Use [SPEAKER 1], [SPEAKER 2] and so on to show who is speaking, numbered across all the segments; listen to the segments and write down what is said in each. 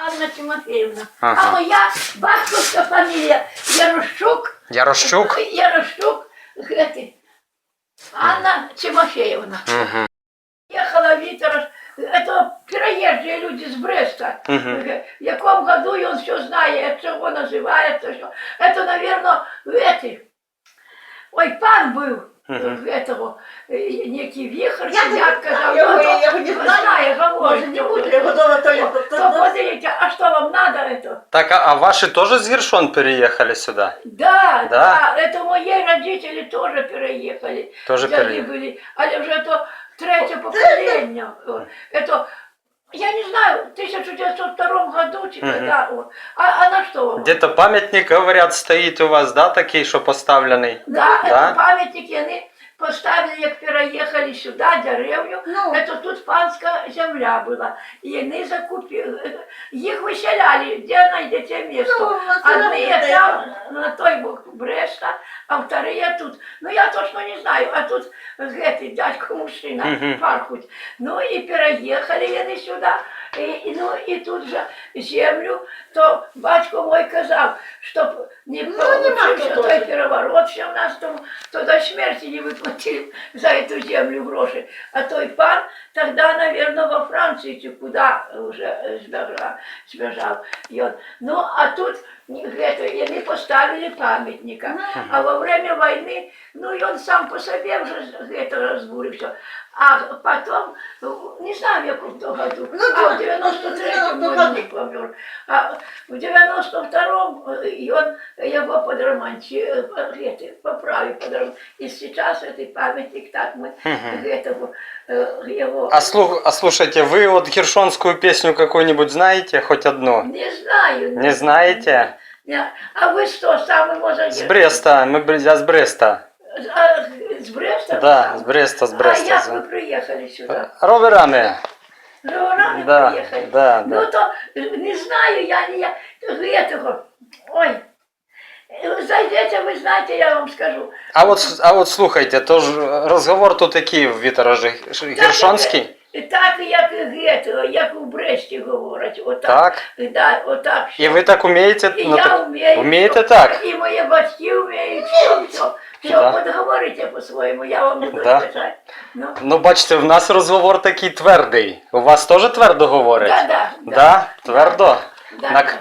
[SPEAKER 1] Анна Тимофеевна.
[SPEAKER 2] Ага.
[SPEAKER 1] А моя батьковська фамілія Ярощук.
[SPEAKER 2] Ярощук?
[SPEAKER 1] Ярощук. Гети. Анна Тимофеевна.
[SPEAKER 2] Угу.
[SPEAKER 1] Ехала Витера, это переезжие люди с Бреста.
[SPEAKER 2] Мгм.
[SPEAKER 1] В каком году и он все знает, чего называется. Что. Это, наверное, эти. Ой, пан был
[SPEAKER 2] Мгм.
[SPEAKER 1] э, этого, э, некий вихрь,
[SPEAKER 3] Я
[SPEAKER 1] сидят,
[SPEAKER 3] не
[SPEAKER 1] казал,
[SPEAKER 3] знаю,
[SPEAKER 1] ну,
[SPEAKER 3] я
[SPEAKER 1] то-
[SPEAKER 3] его не
[SPEAKER 1] ну,
[SPEAKER 3] знаю.
[SPEAKER 1] знаю,
[SPEAKER 3] Може,
[SPEAKER 1] говорит,
[SPEAKER 3] не
[SPEAKER 1] ну,
[SPEAKER 3] буде,
[SPEAKER 1] то-
[SPEAKER 3] його дома то-
[SPEAKER 1] то-
[SPEAKER 3] то-
[SPEAKER 1] то
[SPEAKER 3] то-
[SPEAKER 1] подивите, а что вам надо это?
[SPEAKER 2] Так, а, а ваши тоже с Гершон переехали сюда?
[SPEAKER 1] Да,
[SPEAKER 2] Да?
[SPEAKER 1] да, это мои родители тоже переехали.
[SPEAKER 2] Тоже
[SPEAKER 1] Дяді
[SPEAKER 2] переехали.
[SPEAKER 1] были, але вже то третє покоління. О, Это, я не знаю, в 1902 году типа,
[SPEAKER 2] Мгм.
[SPEAKER 1] да, о. А, а на что?
[SPEAKER 2] Где-то памятник, говорят, стоит у вас, да, такий, що поставлений?
[SPEAKER 1] Да,
[SPEAKER 2] Да?
[SPEAKER 1] это пам'ятники вони поставили, як переїхали сюди, деревню.
[SPEAKER 3] Ну,
[SPEAKER 1] Это тут панська земля була. І вони закупили. Їх виселяли, де знайдете місто.
[SPEAKER 3] ну, у нас
[SPEAKER 1] Одни
[SPEAKER 3] вона
[SPEAKER 1] там, на той бок Бреста, а вторые тут. Ну я точно не знаю, а тут гэтый дядько мужчина
[SPEAKER 2] Мгм.
[SPEAKER 1] пархуть. Ну и переехали вони сюда. І, ну і тут же землю, то батько мой казав, щоб не
[SPEAKER 3] Ну,
[SPEAKER 1] получився той переворот, що в нас тому, то до смерті не виплатив за эту землю гроші. А той пан тогда, мабуть, во Франції чи куда уже збежав сбежал. Ну, а тут это, и они поставили памятника. А во время войны, ну, и он сам по себе уже это разбурил все. А потом, ну, не знаю, в якому то году,
[SPEAKER 3] Ну,
[SPEAKER 1] а
[SPEAKER 3] да,
[SPEAKER 1] в 93-м
[SPEAKER 3] ну,
[SPEAKER 1] он
[SPEAKER 3] да.
[SPEAKER 1] не помер. А в 92-м э, и он его подромантировал, поправил подромантировал. И сейчас этот памятник так мы
[SPEAKER 2] Мгм.
[SPEAKER 1] этого, э, его...
[SPEAKER 2] А, слух, а слушайте, вы вот гершонскую песню какую-нибудь знаете, хоть одну?
[SPEAKER 1] Не знаю.
[SPEAKER 2] Не знаете?
[SPEAKER 1] Не. А вы что, самый может...
[SPEAKER 2] С Бреста, мы, бр- я с Бреста.
[SPEAKER 1] А, с Бреста?
[SPEAKER 2] Да, с Бреста, с
[SPEAKER 1] А
[SPEAKER 2] Бреста.
[SPEAKER 1] як ви приїхали сюди?
[SPEAKER 2] Роверами.
[SPEAKER 1] Ровно
[SPEAKER 2] Да,
[SPEAKER 1] приїхали?
[SPEAKER 2] да,
[SPEAKER 1] Ну
[SPEAKER 2] да.
[SPEAKER 1] то э, не знаю, я не я этого. Ой. Э, Зайдете, вы знаете, я вам скажу.
[SPEAKER 2] А вот, с- а вот слухайте, то ж разговор тут такий в вітеражі гершонський.
[SPEAKER 1] І так, як і этого, як у Бресті говорять. Отак.
[SPEAKER 2] Так?
[SPEAKER 1] Да, отак.
[SPEAKER 2] І ви так умієте?
[SPEAKER 1] І
[SPEAKER 2] Ну,
[SPEAKER 1] я
[SPEAKER 2] так,
[SPEAKER 1] вмію.
[SPEAKER 2] Вмієте так?
[SPEAKER 1] І мої батьки вміють, все, все. Все,
[SPEAKER 2] Да.
[SPEAKER 1] от говорите по-своєму, я вам буду
[SPEAKER 2] Да.
[SPEAKER 1] сказати. Ну,
[SPEAKER 2] Ну, бачите, в нас розговор такий твердий. У вас теж твердо говорять?
[SPEAKER 1] да, да,
[SPEAKER 2] Да? Твердо?
[SPEAKER 1] да,
[SPEAKER 2] На,
[SPEAKER 1] да.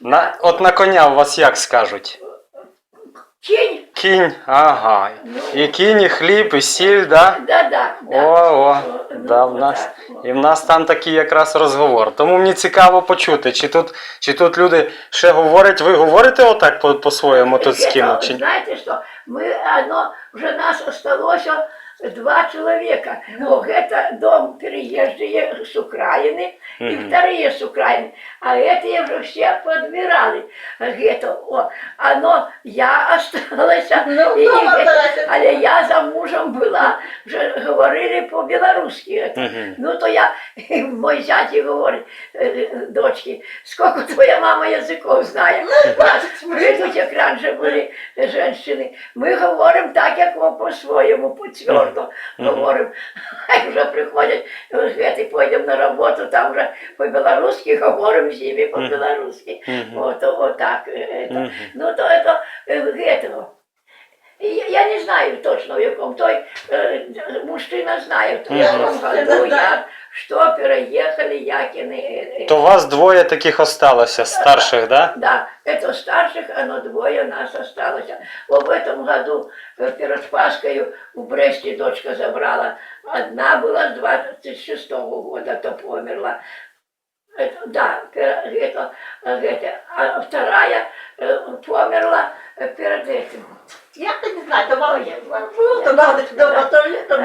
[SPEAKER 2] на, от на коня у вас як скажуть?
[SPEAKER 1] Кінь,
[SPEAKER 2] Кінь, ага.
[SPEAKER 1] Ну.
[SPEAKER 2] І кінь, і хліб, і сіль, да?
[SPEAKER 1] да, да, да.
[SPEAKER 2] О, о,
[SPEAKER 1] Ну,
[SPEAKER 2] да, в нас, і в нас там такий якраз розговор. Тому мені цікаво почути, чи тут, чи тут люди ще говорять, ви говорите отак по- по-своєму тут з
[SPEAKER 1] Это,
[SPEAKER 2] ким? Чи...
[SPEAKER 1] Знаєте що? Ми, оно, вже нас осталось два человека. Но это дом переезжие с Украины и
[SPEAKER 2] Мгм.
[SPEAKER 1] вторые с Украины. А эти уже все подмирали. Это, о, оно, я осталась.
[SPEAKER 3] Ну,
[SPEAKER 1] и,
[SPEAKER 3] дома
[SPEAKER 1] это,
[SPEAKER 3] осталась.
[SPEAKER 1] але я за мужем была, вже говорили по-белорусски. Это.
[SPEAKER 2] Мгм.
[SPEAKER 1] Ну то я, мой зять і говорить, э, дочки, сколько твоя мама язиков знає. Прийдуть, як раніше були жінки. Ми говоримо так, як ви по-своєму, по-твердо говоримо. А як вже приходять, ти пойдемо на роботу, там вже по-білоруськи говоримо з ними по-білоруськи.
[SPEAKER 2] Мгм.
[SPEAKER 1] От, от так. е, это.
[SPEAKER 2] Мгм.
[SPEAKER 1] Ну то это е, этого. І Я, я не знаю точно в якому. Той е, мужчина знає, в
[SPEAKER 2] Мгм.
[SPEAKER 1] якому
[SPEAKER 3] Мужчина
[SPEAKER 1] году,
[SPEAKER 3] знає.
[SPEAKER 1] як, що переїхали, як і не. е, е.
[SPEAKER 2] То у вас двоє таких осталося, старших, да?
[SPEAKER 1] Да, это старших, оно двое нас осталось. Вот в этом году э, перед Пасхою у Бресте дочка забрала. Одна была с 26 года, то померла. Это, да, пер- это, э, это, а вторая э, померла э, перед этим.
[SPEAKER 3] Я то не знаю, то мало є. Ну, то мало десь дома, то літо.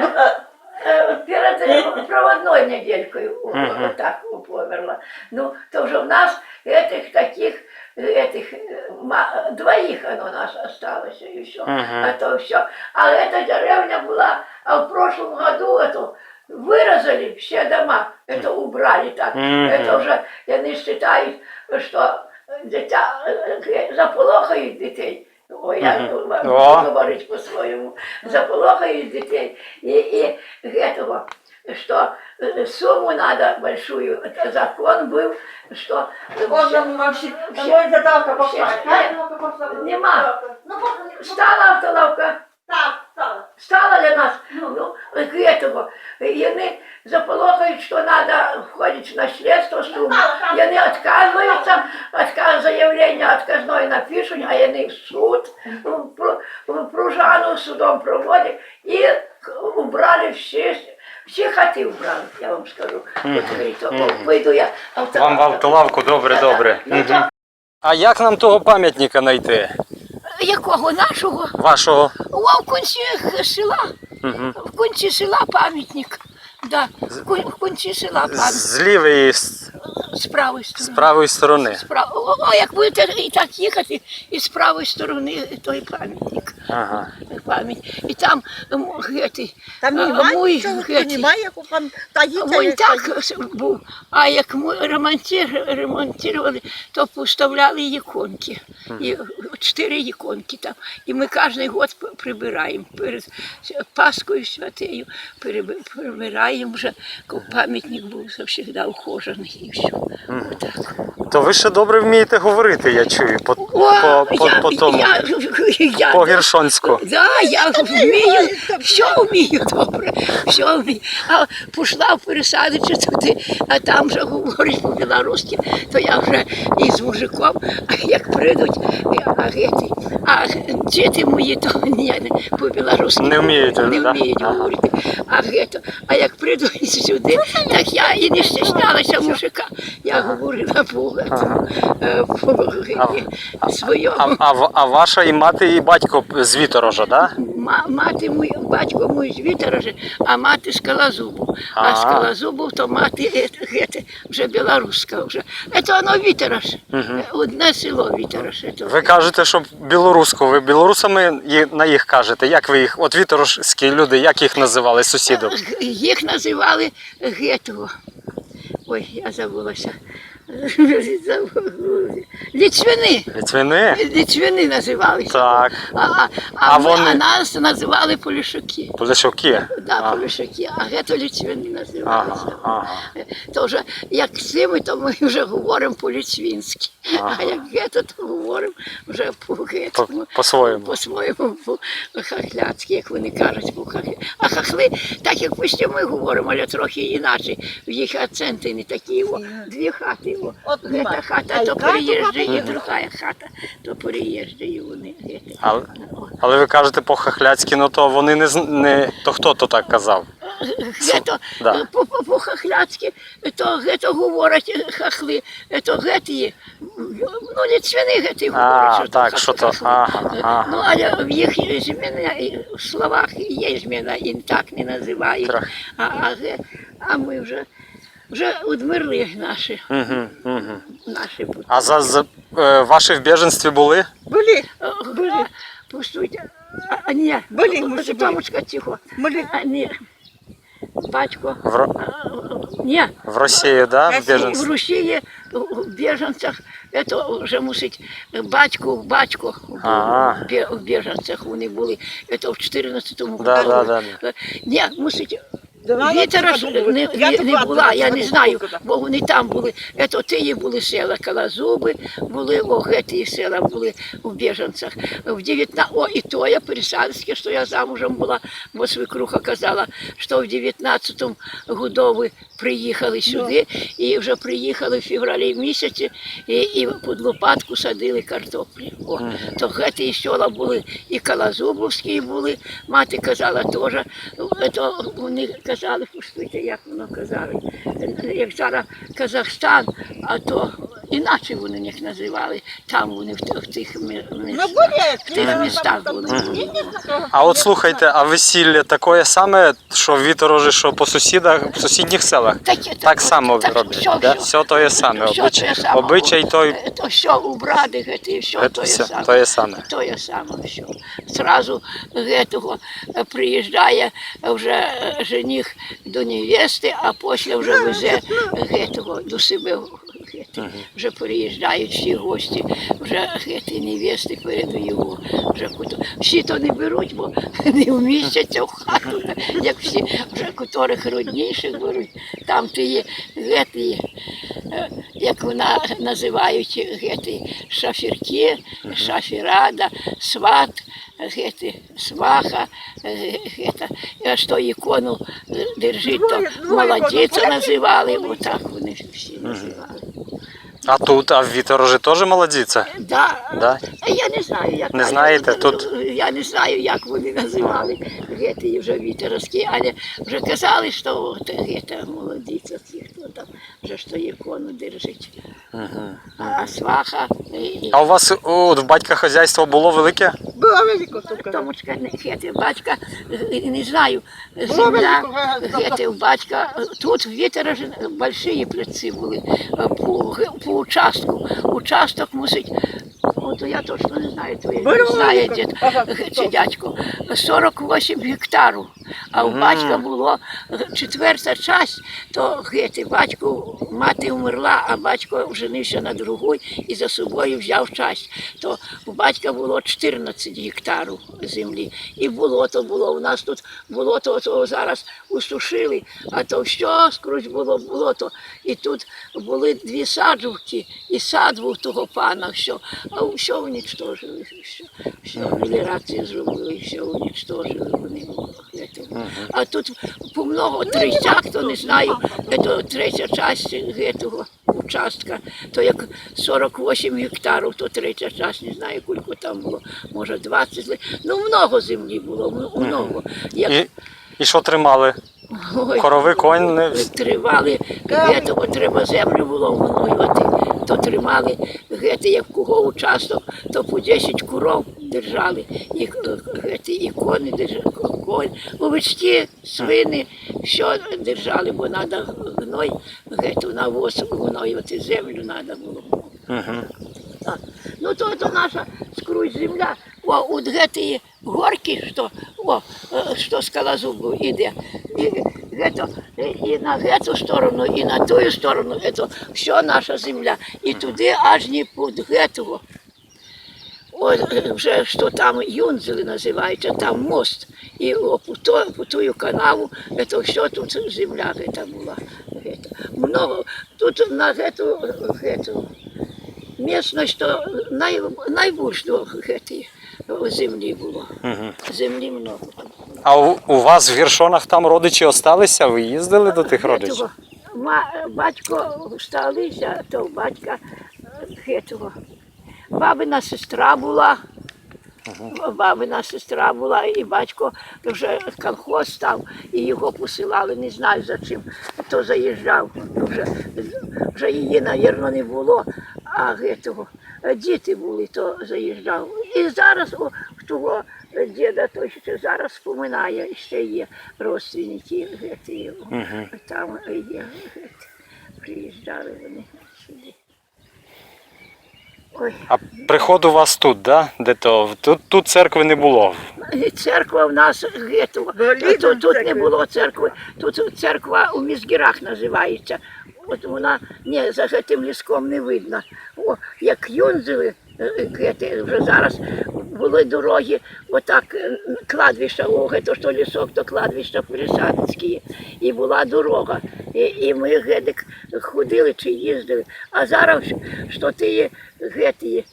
[SPEAKER 1] Э, Перед э, проводной неделькой у-
[SPEAKER 2] Мгм.
[SPEAKER 1] вот так померла. Ну, то уже у нас этих таких, э, этих э, ма- двоих оно у нас осталось и все.
[SPEAKER 2] Мгм.
[SPEAKER 1] А то все. А эта деревня была, а в прошлом году эту вырезали все дома, это убрали так.
[SPEAKER 2] Мгм.
[SPEAKER 1] Это уже, они считают, что дитя э, заполохають дітей. Ой, я
[SPEAKER 2] Мгм.
[SPEAKER 1] вам
[SPEAKER 2] О.
[SPEAKER 1] буду говорити по-своєму. Заполохають дітей. І, і этого. что э, сумму надо большую. Это закон был, что
[SPEAKER 3] Можно вообще, домой задавка пошла.
[SPEAKER 1] Всі- Нема.
[SPEAKER 3] Ну, можно не
[SPEAKER 1] стала автолавка,
[SPEAKER 3] Так, так.
[SPEAKER 1] стала для нас, ну, к этому. И они заполохают, что надо входить в наследство сумму. И они отказываются, отказ, заявление отказное напишут, а они в суд, в пружану судом проводят. И убрали все, всі хати убрали, я вам скажу. Вийду я
[SPEAKER 2] Вам в автолавку добре, добре.
[SPEAKER 1] Ну,
[SPEAKER 2] А як нам того пам'ятника знайти?
[SPEAKER 1] Якого нашого?
[SPEAKER 2] Вашого?
[SPEAKER 1] О, в кінці села.
[SPEAKER 2] Угу.
[SPEAKER 1] В кінці села пам'ятник. Да, в кінці села пам'ятник.
[SPEAKER 2] З лівої, з
[SPEAKER 1] З правої
[SPEAKER 2] з
[SPEAKER 1] сторони.
[SPEAKER 2] правої сторони.
[SPEAKER 1] З прав- О, о, як будете і так їхати, і з правої сторони той пам'ятник.
[SPEAKER 2] Ага.
[SPEAKER 1] Пам'ять. І там м, гетий.
[SPEAKER 3] Там
[SPEAKER 1] а,
[SPEAKER 3] немає
[SPEAKER 1] мой
[SPEAKER 3] нічого,
[SPEAKER 1] гетий.
[SPEAKER 3] немає, як у пан таїться.
[SPEAKER 1] Він так був. А як ми ремонтир- ремонтували, то поставляли іконки. І чотири іконки там. І ми кожен год прибираємо. Перед Паскою святею прибираємо вже, пам'ятник був завжди ухожений. Отак.
[SPEAKER 2] То ви ще добре вмієте говорити, я чую, по, по,
[SPEAKER 1] О,
[SPEAKER 2] по,
[SPEAKER 1] я,
[SPEAKER 2] по тому,
[SPEAKER 1] я, я,
[SPEAKER 2] по гершонську.
[SPEAKER 1] Да, я вмію, все вмію добре, все вмію. А пішла в пересадичі туди, а там вже говорить по-білоруськи, то я вже із мужиком, а як прийдуть, а, гети, а діти мої, то ні, не, по-білоруськи
[SPEAKER 2] Не вміють,
[SPEAKER 1] не вміють
[SPEAKER 2] Ага.
[SPEAKER 1] говорити. А, гето, а як прийдуть сюди, так я і не стіснялася мужика. Я говорила по,
[SPEAKER 2] Ага.
[SPEAKER 1] е, своєму.
[SPEAKER 2] А, а, а ваша і мати, і батько з Віторожа, да?
[SPEAKER 1] Мати мій, батько мій з Вітеража, а мати з Калазубу. А
[SPEAKER 2] А.
[SPEAKER 1] з Калазубу то мати е, вже білоруська вже. Це воно Вітераж. Одне село Вітераж. Це.
[SPEAKER 2] Ви кажете, що білоруську, ви білорусами на їх кажете. Як ви їх, от віторожські люди, як їх називали сусідів?
[SPEAKER 1] Їх називали гетого. Ой, я забулася. Ліцвини.
[SPEAKER 2] Літвини?
[SPEAKER 1] Ліцвини називалися.
[SPEAKER 2] Так.
[SPEAKER 1] А, а, а,
[SPEAKER 2] А
[SPEAKER 1] ми-
[SPEAKER 2] вони-
[SPEAKER 1] а нас називали полішуки.
[SPEAKER 2] Полішуки?
[SPEAKER 1] Да,
[SPEAKER 2] А.
[SPEAKER 1] полішаки, а гето ліцвини називалися.
[SPEAKER 2] Ага, ага.
[SPEAKER 1] То вже як цими, то ми вже говоримо по-ліцвінськи.
[SPEAKER 2] Ага.
[SPEAKER 1] А як гето, то говоримо вже
[SPEAKER 2] По-
[SPEAKER 1] по-гетому.
[SPEAKER 2] По-своєму.
[SPEAKER 1] По-своєму, по-хахляцьки, як вони кажуть, по хахлі. А так як почти ми говоримо, але трохи інакше. В їх акценти не такі. О, дві хати. О.
[SPEAKER 3] От
[SPEAKER 1] Гета хата, то переїжджає, і друга хата, то переїжджає вони.
[SPEAKER 2] Але, але ви кажете по-хахляцьки, ну то вони не, з- не то хто то так казав?
[SPEAKER 1] Гето,
[SPEAKER 2] Да.
[SPEAKER 1] по, по, по хахляцьки, то гето говорять е, хахли, то геті, ну ліцвини геті говорять.
[SPEAKER 2] А, так, що то, ага, ага.
[SPEAKER 1] Ну, але в їх зміна, в словах є зміна, і так не називають. А, а, а ми вже, вже одмерли наші,
[SPEAKER 2] Угу, угу. А за, за е, ваші в біженстві були?
[SPEAKER 3] Були,
[SPEAKER 1] Були, пустуйте. А, а ні,
[SPEAKER 3] Були, ми ж.
[SPEAKER 1] Томочка, тихо.
[SPEAKER 3] були.
[SPEAKER 1] А, ні. Батько.
[SPEAKER 2] В,
[SPEAKER 1] Ні,
[SPEAKER 2] в Росію, да? В
[SPEAKER 1] в? Росії в біженцях це вже мусить батько, батько
[SPEAKER 2] Ага.
[SPEAKER 1] в біженцях вони були. Це в 14-му
[SPEAKER 2] Да, да, да,
[SPEAKER 1] Ні, мусить. Вітера ж не, не, не
[SPEAKER 3] була,
[SPEAKER 1] я не знаю, бо вони там були. Ето тиї були села Калазуби, були огеті села були в біженцях. В 19... О, і то я пересадське, що я замужем була, бо свекруха казала, що в 19-му году ви приїхали сюди, і вже приїхали в февралі місяці, і, і під лопатку садили картоплі. О, то геті села були і Калазубовські були, мати казала теж, то вони казали, пустите, як воно казали, як зараз Казахстан, а то іначе вони їх називали, там вони в, т- в тих ми-
[SPEAKER 3] Ну,
[SPEAKER 1] містах.
[SPEAKER 3] були.
[SPEAKER 1] В тих містах були.
[SPEAKER 2] А от слухайте, а весілля таке саме, що в що по сусідах, в сусідніх селах?
[SPEAKER 1] Таке-
[SPEAKER 2] Так само
[SPEAKER 1] так,
[SPEAKER 2] роблять,
[SPEAKER 1] все,
[SPEAKER 2] да?
[SPEAKER 1] все.
[SPEAKER 2] Все то є саме, обичай,
[SPEAKER 1] те саме.
[SPEAKER 2] обичай той,
[SPEAKER 1] Е, То все у бради, гети, все
[SPEAKER 2] Це
[SPEAKER 1] то є
[SPEAKER 2] все,
[SPEAKER 1] саме.
[SPEAKER 2] то є саме.
[SPEAKER 1] То є саме все. Зразу гетого е, приїжджає вже е, жених до невести, а після вже везе гетого до себе. Гет. Вже переїжджають всі гості, вже ті невести перед його. Вже куто- всі то не беруть, бо не вмістяться в хату, як всі, вже котрих родніших беруть. Там ті є гети, е, як вона називають гети, шафірки, шафірада, сват, гети, сваха, е, гета, а що ікону е, держить, то
[SPEAKER 3] ікон.
[SPEAKER 1] називали, отак вони всі називали.
[SPEAKER 2] А тут, а в Віторожі теж молодіця?
[SPEAKER 1] Да.
[SPEAKER 2] Да?
[SPEAKER 1] А Я не знаю, як
[SPEAKER 2] Не знаєте, тут-
[SPEAKER 1] я не знаю, як вони називали гети вже вітерські, але вже казали, що от гета молодиця, ці хто там вже що ікону держить. А сваха і,
[SPEAKER 2] А у вас от, в батька хазяйство було велике?
[SPEAKER 3] Була велика сука.
[SPEAKER 1] Томочка не гети, батька, е, не знаю, земля, гети в батька. Тут в Вітера ж большие плеці були е, по, по участку. Участок мусить, от я точно не знаю, то
[SPEAKER 3] Було
[SPEAKER 1] не знає
[SPEAKER 3] велика.
[SPEAKER 1] дід е, чи дядько, 48 гектарів. А у батька було е, четверта часть, то гети, батько, мати вмерла, а батько женився на другій і за собою взяв часть. То у батька було 14 гектарів землі. І болото було. У нас тут болото то зараз усушили, а то все скрозь було болото. І тут були дві саджувки, і сад був того пана, все, а все унічтожили. Все, все меліорацію зробили, все унічтожили вони. Этого. А тут по много тридцять, то не знаю, це третя частина этого участка, то як 48 гектарів, то третя частина, не знаю, скільки там було, може 20, ну много землі було, м- много. Як,
[SPEAKER 2] І, і що тримали?
[SPEAKER 1] ой,
[SPEAKER 2] Корови, конь не
[SPEAKER 1] тривали, гетого треба землю було вгноювати, то тримали гети, як кого участок, то по 10 куров держали, і е, гети, і коні держали, конь, овечки, свини, все держали, бо треба гной, гету навоз вгноювати землю треба було. Так. Ну то это наша скруть земля. О, от гетої горки, що, о, е, що з Калазубу йде. І, е, і на гету сторону, і на ту сторону, це все наша земля. І туди аж не під гетого. О, е, вже що там Юнзели називається, там мост. І по, тую канаву, це все тут земля гета була. Гета. Много, тут на гету, гету місцевість, то най, найбільше гети землі було. Землі много там.
[SPEAKER 2] А у, у вас в гіршонах там родичі осталися? Ви їздили до тих родичів?
[SPEAKER 1] Ма, батько сталися, то батька гетого. Бабина сестра була. Бабина сестра була, і батько вже колхоз став, і його посилали, не знаю за чим. То заїжджав. Вже, вже її, мабуть, не було, а гетого. Діти були, то заїжджав. І зараз о, того діда то ще зараз споминає, ще є родственники гети його. Там є гети. Приїжджали вони сюди. Ой.
[SPEAKER 2] А приход у вас тут, да? Де то? Тут, тут церкви не було.
[SPEAKER 1] Церква в нас гетова. Тут, тут не було церкви. Тут церква у Мізгірах називається. От вона ні, за тим ліском не видно. О, як юнзили, е, вже зараз були дороги, отак кладвища кладбища, то що лісок, то кладвища Пересадницькі. І була дорога. І, і ми гедик ходили чи їздили. А зараз що ти гети,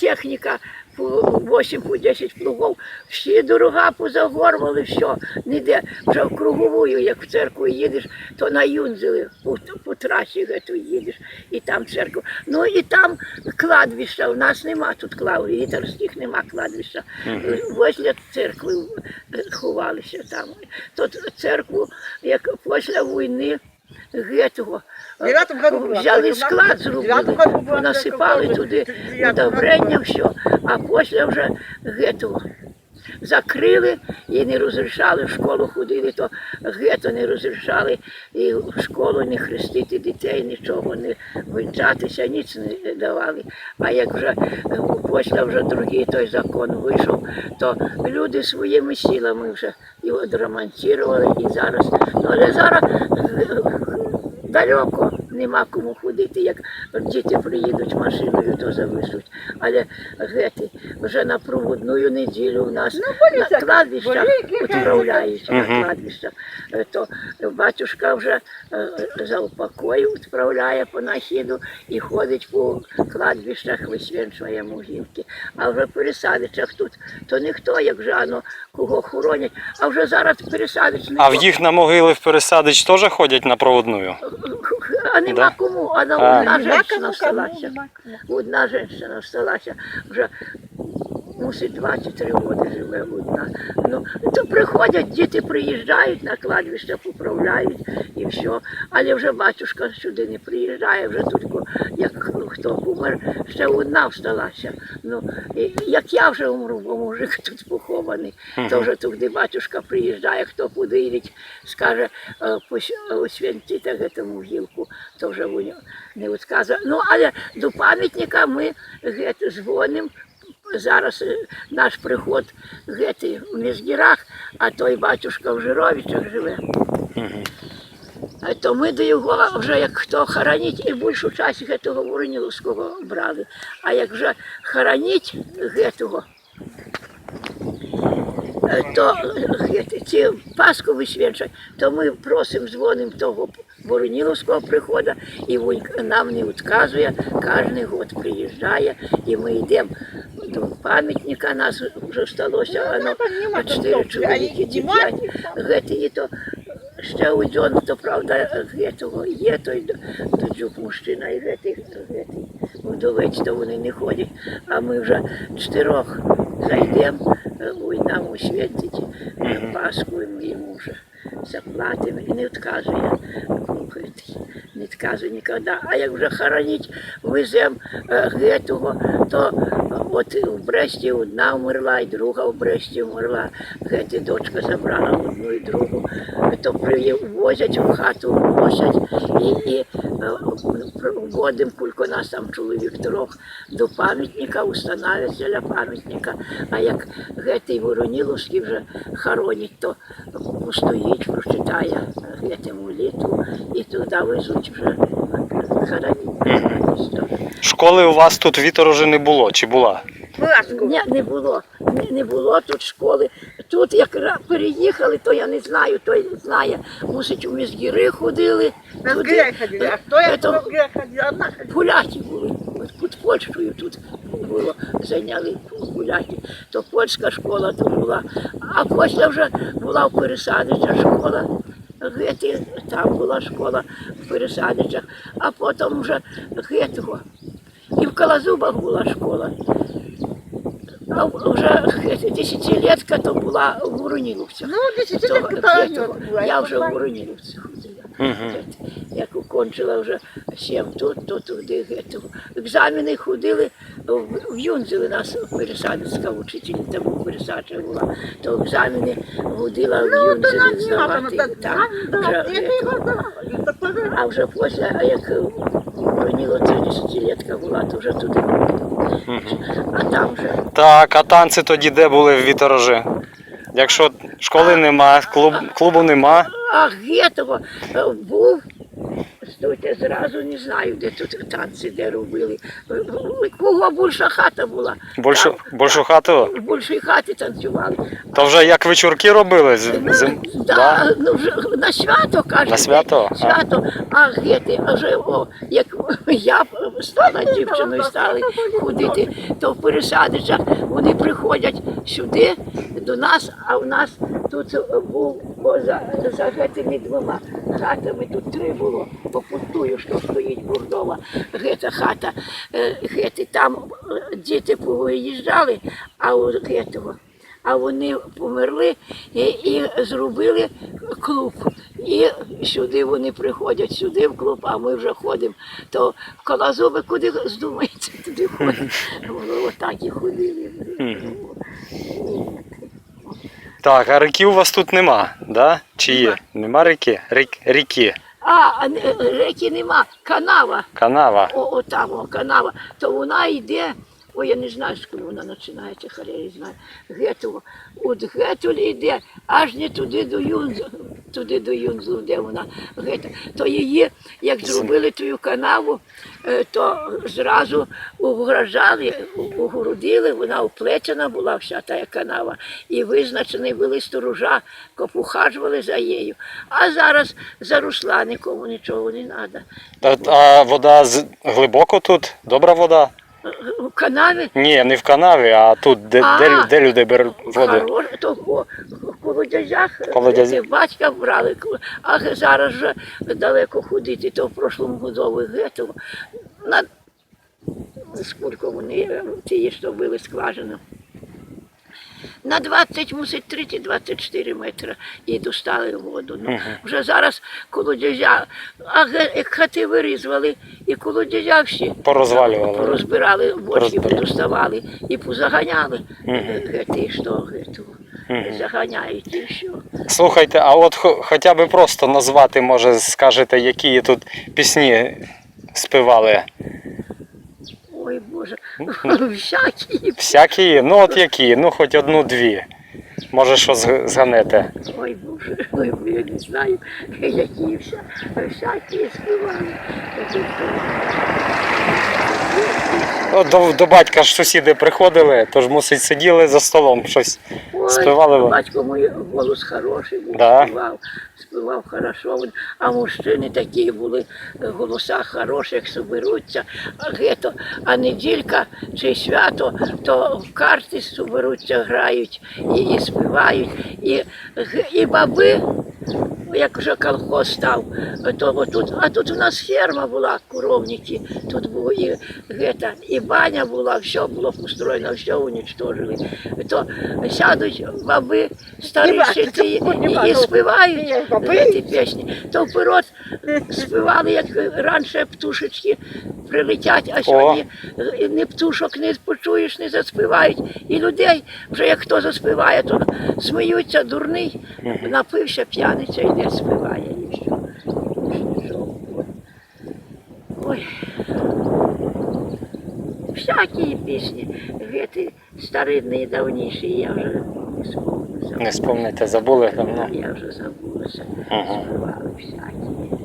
[SPEAKER 1] техніка по 8 по 10 плугов, всі дорога позагорвали, все, ніде. Вже в круговую, як в церкву їдеш, то на Юнзели по, по трасі гету їдеш, і там церква. Ну і там кладбища, у нас нема тут клав, літерських нема кладбища. Возле церкви е, ховалися там. Тут церкву, як після війни, гетого.
[SPEAKER 3] Була.
[SPEAKER 1] Взяли склад, зробили, понасипали туди удобрення, все, а після вже гетто закрили і не розрішали, в школу ходили, то гетто не розрішали, і в школу не хрестити дітей, нічого не вінчатися, ніч не давали. А як вже після вже другий той закон вийшов, то люди своїми силами вже його драмонтували і зараз. Ну, але зараз далеко нема кому ходити, як діти приїдуть машиною, то завезуть. Але гети вже на проводну неділю у нас на кладбищах відправляють на кладбищах. Е, То батюшка вже е, за упокою відправляє по нахіду і ходить по кладбищах, висвячує могилки. А вже в пересадичах тут то ніхто, як вже ано кого хоронять, а вже зараз пересадич
[SPEAKER 2] А в їх на могили в пересадич теж ходять на проводную?
[SPEAKER 1] Нема
[SPEAKER 2] Да?
[SPEAKER 1] кому, одна
[SPEAKER 2] А.
[SPEAKER 1] одна
[SPEAKER 3] кому,
[SPEAKER 1] осталася.
[SPEAKER 3] кому,
[SPEAKER 1] Одна женщина осталася. Вже мусить 23 роки живе одна. Ну, то приходять, діти приїжджають на кладбище, поправляють і все. Але вже батюшка сюди не приїжджає, вже тут як хто помер, ще одна всталася. Ну, і, як я вже умру, бо мужик тут похований, то вже туди батюшка приїжджає, хто подивить, скаже, е, пос- освятити гілку, то вже не відказує. Ну, але до пам'ятника ми дзвонимо. Зараз е, наш приход гети в Мізгірах, а той батюшка в Жировичах живе. Е, То ми до його вже як хто хоронить, і більшу часть гетого Вороніловського брали. А як вже хоронить гетого, е, то ці Пасху висвячать, то ми просимо, дзвонимо того Вороніловського приходу, і він нам не відказує, кожен год приїжджає, і ми йдемо пам'ятника, нас вже сталося, воно чотири чоловіки, чи п'ять. Гети є то ще один, то правда, гетого є, той доджук мужчина, і гети, гети. Вдовець, то вони не ходять. А ми вже чотирьох зайдемо, ой, нам освятить Пасху, і ми вже заплатимо і не відказує. Не відказує ніколи. А як вже хоронить, веземо е, гетого, то е, от в Бресті одна вмерла, і друга в Бресті вмерла. Гети дочка забрала одну і другу, то привозять в хату, вносять і, і вводимо, кілько нас там чоловік трьох до пам'ятника, установлять для пам'ятника. А як гетий Вороніловський вже хоронять, то постоїть, прочитає гети молитву і туди везуть вже хоронять.
[SPEAKER 2] Школи у вас тут в Віторожі не було, чи була?
[SPEAKER 1] Ні, не було. Не, не було тут школи. Тут як переїхали, то я не знаю, той знає. Мусить у Мізгіри ходили.
[SPEAKER 3] На
[SPEAKER 1] туди.
[SPEAKER 3] Ходили. А я Сгиря ходила? Одна ходила.
[SPEAKER 1] Поляки були. Під Польщею тут було, зайняли поляки. То польська школа тут була. А після вже була в Пересадичах школа. Гети, там була школа в Пересадичах, а потім вже гетого. І в Калазубах була школа. А вже десятилетка то була в Вороніловцях.
[SPEAKER 3] Ну,
[SPEAKER 1] То,
[SPEAKER 3] десятилетка.
[SPEAKER 1] Я вже в Вороніловці ходила. Як окончила вже сім тут, то туди. Екзамени ходили, в в Юнзели нас пересадицька учительниця була пересаджена була, то екзамени ходила в
[SPEAKER 3] Ну, то нам нема,
[SPEAKER 1] здавати.
[SPEAKER 3] там,
[SPEAKER 1] Там,
[SPEAKER 3] там,
[SPEAKER 1] вже,
[SPEAKER 3] тоже-
[SPEAKER 1] а вже після, а як броніло це десятилетка була, то вже туди ходила. А там вже
[SPEAKER 2] Так, а танці тоді де були в Віторожі? Якщо школи нема, клуб, клубу нема.
[SPEAKER 1] А Гетого е, був. Стойте, зразу не знаю, де тут танці, де робили. Кого більша хата була.
[SPEAKER 2] Більшу,
[SPEAKER 1] Там,
[SPEAKER 2] більшу хату?
[SPEAKER 1] В більшій хаті танцювали.
[SPEAKER 2] То вже як вечірки робили? З, з,
[SPEAKER 1] Да,
[SPEAKER 2] да?
[SPEAKER 1] ну, вже на свято, каже.
[SPEAKER 2] На свято?
[SPEAKER 1] Свято, а гети, а вже о, як я стала дівчиною, стали ходити, то в пересадичах вони приходять сюди до нас, а у нас тут був поза за гетими двома хатами, тут три було, по пустую, що стоїть бурдова гета хата. Е, Гети там е, діти повиїжджали, а у гетого а вони померли і, і зробили клуб. І сюди вони приходять, сюди в клуб, а ми вже ходимо. То в Колозови куди здумається, туди ходять. Отак і ходили.
[SPEAKER 2] Так, а ріки у вас тут нема, да? Чи є? Нема реки? Рік, ріки.
[SPEAKER 1] А, а реки нема, канава.
[SPEAKER 2] Канава.
[SPEAKER 1] О, о, там, о, канава, то вона йде. Ой, я не знаю, з коли вона починається, хай я не знаю. Гетово. От Гетулі йде, аж не туди до Юнза. Туди до Юнзлу, де вона. гета. То її, як зробили ту канаву, е, то зразу угрожали, у- огородили, вона оплечена була вся та канава, і визначені були сторожа, копухажували за нею. А зараз заросла, нікому нічого не треба.
[SPEAKER 2] А вода глибоко тут? Добра вода?
[SPEAKER 1] У канаві
[SPEAKER 2] Ні, не в канаві, а тут, де,
[SPEAKER 1] А.
[SPEAKER 2] де, де люди беруть воду.
[SPEAKER 1] Хорош, то по колодязях
[SPEAKER 2] Колодязі.
[SPEAKER 1] е, батька брали, а зараз вже далеко ходити, то в прошлому годові гетто. На скільки вони е, ті, що били скважину. На 20, мусить 30-24 метри і достали воду. Ну, Вже зараз колодязя, а хати вирізали, і колодязя всі
[SPEAKER 2] Порозвалювали.
[SPEAKER 1] порозбирали, бочки
[SPEAKER 2] Порозбирали.
[SPEAKER 1] подоставали і позаганяли.
[SPEAKER 2] Мгм.
[SPEAKER 1] Гети, що гету. Заганяють і все.
[SPEAKER 2] Слухайте, а от хо- хоча б просто назвати, може, скажете, які тут пісні співали?
[SPEAKER 1] Ой Боже, всякі.
[SPEAKER 2] Всякі є? Ну от які? Ну хоч одну-дві. Може, що зганете.
[SPEAKER 1] Ой Боже, ой, я не знаю, які вся, всякі співали.
[SPEAKER 2] До, до батька ж сусіди приходили, тож мусить сиділи за столом щось.
[SPEAKER 1] Ой,
[SPEAKER 2] Співали?
[SPEAKER 1] Батько мій голос хороший був,
[SPEAKER 2] Да?
[SPEAKER 1] співав, співав хорошо. Він- А мужчини такі були, е, голоса хороші, як соберуться, а гето, а неділька чи свято, то в карти соберуться, грають і, і співають. І, і баби, як вже колхоз став, то отут, а тут у нас ферма була, коровники, тут було і, гета, і баня була, все було построєно, все уничтожили. То сядуть баби старіші
[SPEAKER 3] шити
[SPEAKER 1] ті, і, і співають ці пісні. То вперед співали, як раніше птушечки прилетять, а сьогодні е, ні птушок не почуєш, не заспівають. І людей, вже як хто заспіває, то сміються, дурний, напився, п'яниця йде, співає і все. Ой. Всякі пісні, гети старинні, давніші, я вже не спомню.
[SPEAKER 2] Не спомните, забули давно.
[SPEAKER 1] Я вже забулася. Співали всякі.